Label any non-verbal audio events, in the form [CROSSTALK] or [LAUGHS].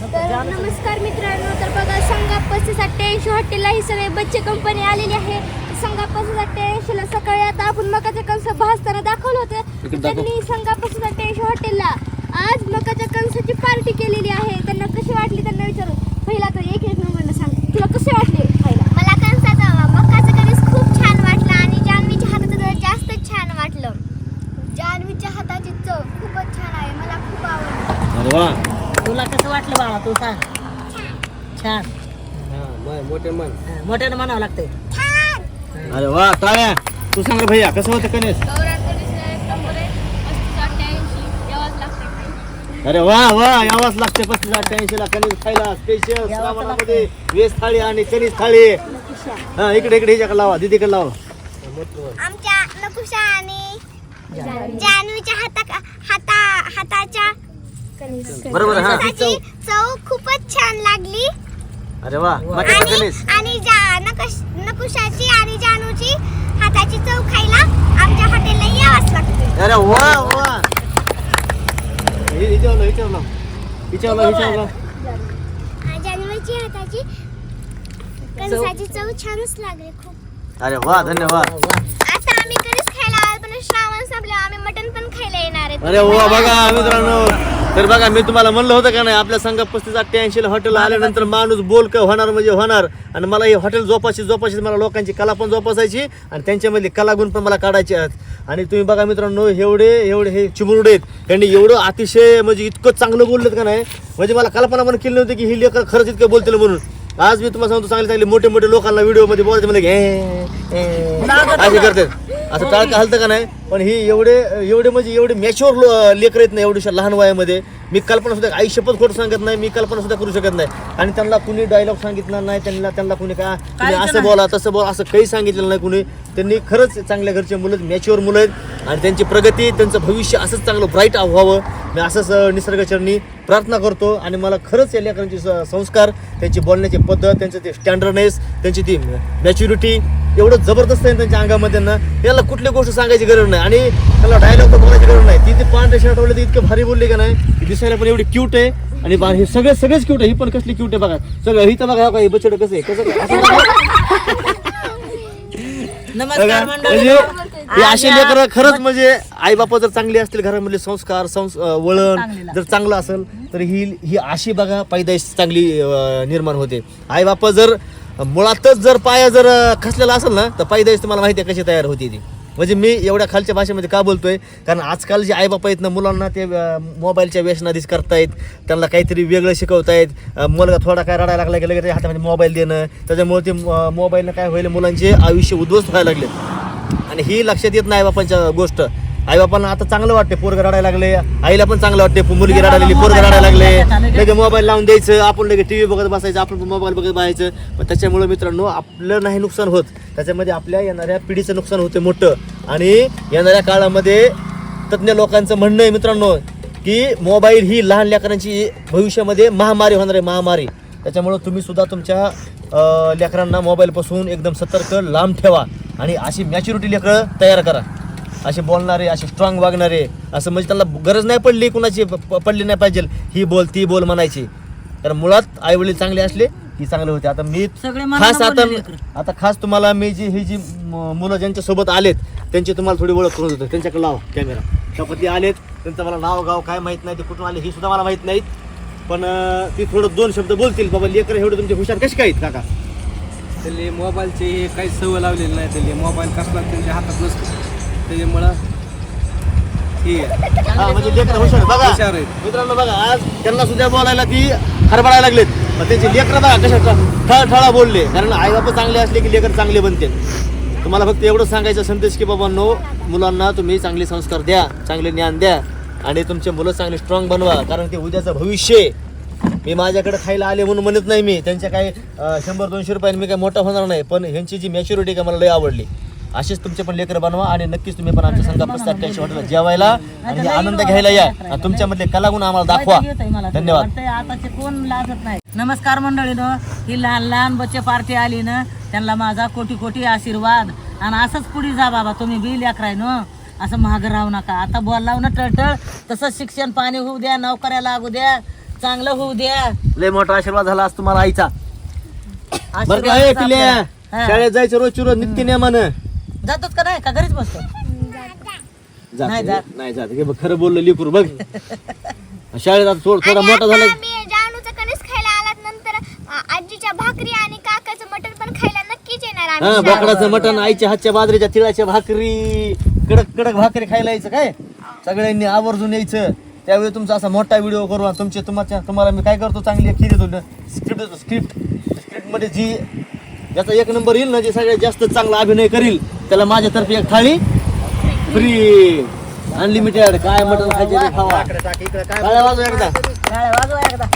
तर नमस्कार मित्रांनो तर बघा संगाप पस्तीस अठ्ठ्याऐंशी हॉटेलला ही सगळे बच्चे कंपनी आलेली आहे. संगाप पस्तीस अठ्ठ्याऐंशीला सकाळी आता आपण मकाच्या कणस भाजताना दाखवलं होतं. त्यांनी संगाप पस्तीस अठ्ठ्याऐंशी हॉटेलला आज मकाच्या कणसाची पार्टी केलेली आहे. त्यांना कशी वाटली त्यांना विचारू पहिला तर एक एक नंबरला सांग तुला कसे वाटले खायला मला कणसाचा मक्काचं कणीस खूप छान वाटलं आणि जान्हवीच्या हाताचं तर जास्तच छान वाटलं जान्हवीच्या हाताची चव खूपच छान आहे मला खूप आवडलं अरे वा तुला कसं वाटलं बाळा तू सांग छान मोठे मन. मोठ्यानं म्हणावं लागतंय. अरे वा टाळ्या तू सांग रे भैया कसं होतं कनेस? अरे वा वा यावाच लागते पस्तीस अठ्ठ्याऐंशी ला कणीस खायला. स्पेशल श्रावणामध्ये वेज थाळी आणि कणीस थाळी. हा इकडे इकडे हिच्याकडे लावा दीदीकडे लावा. आमच्या नकुशा आणि जान्हवीच्या हाता हाता हाताच्या बरोबर हा. चव खूपच छान लागली. अरे वा आणि कणीस आणि जा नकश नकुशाची आणि जानूची हाताची चव खायला आमच्या हॉटेलला यावंच लागतं. अरे वा वा. हि- हाताची कणसाची चव छानच लागली खूप. अरे वा धन्यवाद. आता आम्ही कधीच खायला आलो पण श्रावण संपल्यावर आम्ही मटण पण खायला येणार आहेत अरे वा बघा मित्रांनो. तर बघा मी तुम्हाला म्हणलं होतं का नाही आपल्या संघ पस्तीस अठ्ठ्याऐंशी ला हॉटेल आल्यानंतर माणूस बोल का होणार म्हणजे होणार. आणि मला हे हॉटेल जोपाशी जोपाशी मला लोकांची कला पण जोपासायची आणि त्यांच्यामधली कलागुण पण मला काढायचे आहेत. आणि तुम्ही बघा मित्रांनो एवढे एवढे हे चिमुरडे आहेत. त्यांनी एवढं अतिशय म्हणजे इतकं चांगलं बोललेत का नाही म्हणजे मला कल्पना पण केली नव्हती की ही लेकर खरंच इतकं बोलतील म्हणून. आज मी तुम्हाला सांगतो चांगले चांगले मोठे मोठे लोकांना व्हिडिओमध्ये बोलायचे म्हणजे असे करतात. असं टाळकं हलतं का नाही? पण ही एवढे एवढे म्हणजे एवढे मॅच्युअर लेकर आहेत ना एवढ्या लहान वयामध्ये मी कल्पना सुद्धा आई शपथ खोट सांगत नाही मी कल्पना सुद्धा करू शकत नाही. आणि त्यांना कुणी डायलॉग सांगितला नाही त्यांना त्यांना कुणी का तुम्ही असं बोला तसं बोला असं काही सांगितलेलं नाही कुणी. त्यांनी खरंच चांगल्या घरचे मुलं मॅच्युअर मुलं आहेत आणि त्यांची प्रगती त्यांचं भविष्य असंच चांगलं ब्राईट व्हावं. मी असंच निसर्गचरणी प्रार्थना करतो आणि मला खरंच या लेकरांचे स- संस्कार त्यांची बोलण्याची पद्धत त्यांचं ते स्टँडर्डनेस त्यांची ती मॅच्युरिटी एवढं जबरदस्त आहे त्यांच्या अंगामध्ये ना याला कुठली गोष्ट सांगायची गरज नाही. आणि त्याला डायलॉग तर बोलायची गरज नाही. ती ते पांढरे शर्ट वगैरे इतकं भारी बोलले का नाही दिसायला पण एवढी क्यूट आहे. आणि बा- हे सगळे सगळेच क्यूट आहे. ही पण कसली क्यूट आहे बघा. सगळं ही तर बघा काही बछड कसं आहे कसं बघा. [LAUGHS] नमस्कार बघा, हे असे लेकर खरंच म्हणजे आई बापा जर चांगले असतील घरामधले संस्कार संस अं, वळण जर चांगलं असेल तर ही ही अशी बघा पैदाइश चांगली अं, निर्माण होते. आई बापा जर मुळातच जर पाया जर अं, खचलेला असेल ना तर पैदाइश तुम्हाला माहिती आहे कशी तयार होती ती. म्हणजे मी एवढ्या खालच्या भाषेमध्ये का बोलतोय? कारण आजकाल जे आई बापा आहेत ना मुलांना ते अं, मोबाईलच्या व्यसनाधीश करतायत त्यांना काहीतरी वेगळं शिकवतायत अं, मुलगा थोडा काय रडायला लागला की लगेच त्याच्या हातामध्ये मोबाईल देणं त्याच्यामुळे ते मोबाईलनं काय होईल मुलांचे आयुष्य उद्ध्वस्त व्हायला लागले. आणि ही लक्षात येत नाही बापांच्या गोष्ट. आई बापांना आता चांगलं वाटते पोरग रडायला लागले. आईला पण चांगलं वाटते मुलगी रडायला पोरग रडायला लागले. लगे मोबाईल लावून द्यायचं आपण लगे टीव्ही बघत बसायचं आपण पण मोबाईल बघत बसायचं. पण त्याच्यामुळे मित्रांनो आपलं नाही नुकसान होत. त्याच्यामध्ये आपल्या येणाऱ्या पिढीचं नुकसान होते मोठं. आणि येणाऱ्या काळामध्ये तज्ज्ञ लोकांचं म्हणणं आहे मित्रांनो की मोबाईल ही लहान लेकरांची भविष्यामध्ये महामारी होणार आहे महामारी. त्याच्यामुळं तुम्ही सुद्धा तुमच्या लेकरांना मोबाईलपासून एकदम सतर्क लांब ठेवा. आणि अशी मॅच्युरिटी लेकरं तयार करा. असे बोलणारे असे स्ट्रॉंग वागणारे असं म्हणजे त्यांना गरज नाही पडली कुणाची पडली नाही पाहिजे. ही बोल ती बोल म्हणायची. तर मुळात आई वडील चांगले असले की चांगले होते. आता मी खास आता. आता खास तुम्हाला मी जी ही जी मुलं ज्यांच्या सोबत आलेत त्यांची तुम्हाला थोडी ओळख करून देतो. त्यांच्याकडे लाव कॅमेरा त्यापती ते आलेत त्यांचं मला नाव गाव काय माहीत नाही ते कुठून आले ही सुद्धा मला माहीत नाहीत. पण ती थोडं दोन शब्द बोलतील. बाबा लेकर एवढे तुमचे हुशार कसे काय आहेत काका? त्याला मोबाईलची काही सवय लावलेली नाही. त्याला मोबाईल कसला त्यांच्या हातात नसतो. त्याच्यामुळं ठीक आहे. हा म्हणजे लेकर हुशार आहेत. बघा हुशार आहेत. मित्रांनो बघा आज त्यांना सुद्धा बोलायला ती हरबडायला लागलेत. पण त्यांचे लेकर बघा कशा ठळठळा बोलले. कारण आई बाप चांगले असले की लेकर चांगले बनते. तुम्हाला फक्त एवढं सांगायचं संदेश की बाबा नो मुलांना तुम्ही चांगले संस्कार द्या चांगले ज्ञान द्या. आणि तुमचे मुलं चांगले स्ट्रॉंग बनवा. कारण ते उद्याचं भविष्य आहे. मी माझ्याकडे खायला आले म्हणून म्हणत नाही मी. त्यांच्या काही शंभर दोनशे रुपयाने मी काही मोठा होणार नाही पण ह्यांची जी मॅच्युरिटी का मला लय आवडली. असेच तुमचे पण लेकर बनवा आणि नक्कीच तुम्ही पण आमच्या संघापासून अठ्ठ्याऐंशी हॉटेलला जेवायला आणि आनंद घ्यायला या. आणि तुमच्यामधले कलागुण आम्हाला दाखवा. धन्यवाद. आताचे कोण लाजत नाही. नमस्कार मंडळीनं. ही लहान लहान बच्चे पार्टी आली ना त्यांना माझा कोटी कोटी आशीर्वाद. आणि असंच पुढे जा बाबा तुम्ही बी लेकराय न. असं महाग राहू नका. आता बोल लावू ना टळटळ. तसंच शिक्षण पाणी होऊ द्या नोकऱ्या लागू द्या. चांगलं होऊ द्या. लय मोठा आशीर्वाद झाला आज तुम्हाला आईचा. बरं का हे आशीर्वाद पिल्या आपल्याला. हा. शाळेत जायचं रोजची रोज नित्य नियमानं जातोच का नाही? का घरीच बसतो? जात. नाही जात. नाही जात. हे बघ खरं बोललं लिकूर बघ. [LAUGHS] शाळेत आता थोडा थोडा मोठा झाला. आम्ही जानूचं कणीस खायला आलात नंतर अ, आजीच्या भाकरी आणि काकाचं मटण पण खायला नक्कीच येणार हा आम्ही बोकडाचं मटण आईच्या हातच्या बाजरीच्या तिळाच्या भाकरी. कडक कडक भाकरी खायला यायचं काय? सगळ्यांनी आवर्जून यायचं. त्यावेळी तुमचा असा मोठा व्हिडिओ करू आणि तुमचे तुम्हाला तुम्हाला मी काय करतो चांगली देतो स्क्रिप्ट देतो स्क्रिप्ट स्क्रिप्टमध्ये जी ज्याचा एक नंबर येईल ना जे सगळ्यात जास्त चांगला अभिनय करील त्याला माझ्यातर्फे एक थाळी. फ्री अनलिमिटेड काय मटण खायचे खावा. काय वाजवा एकदा?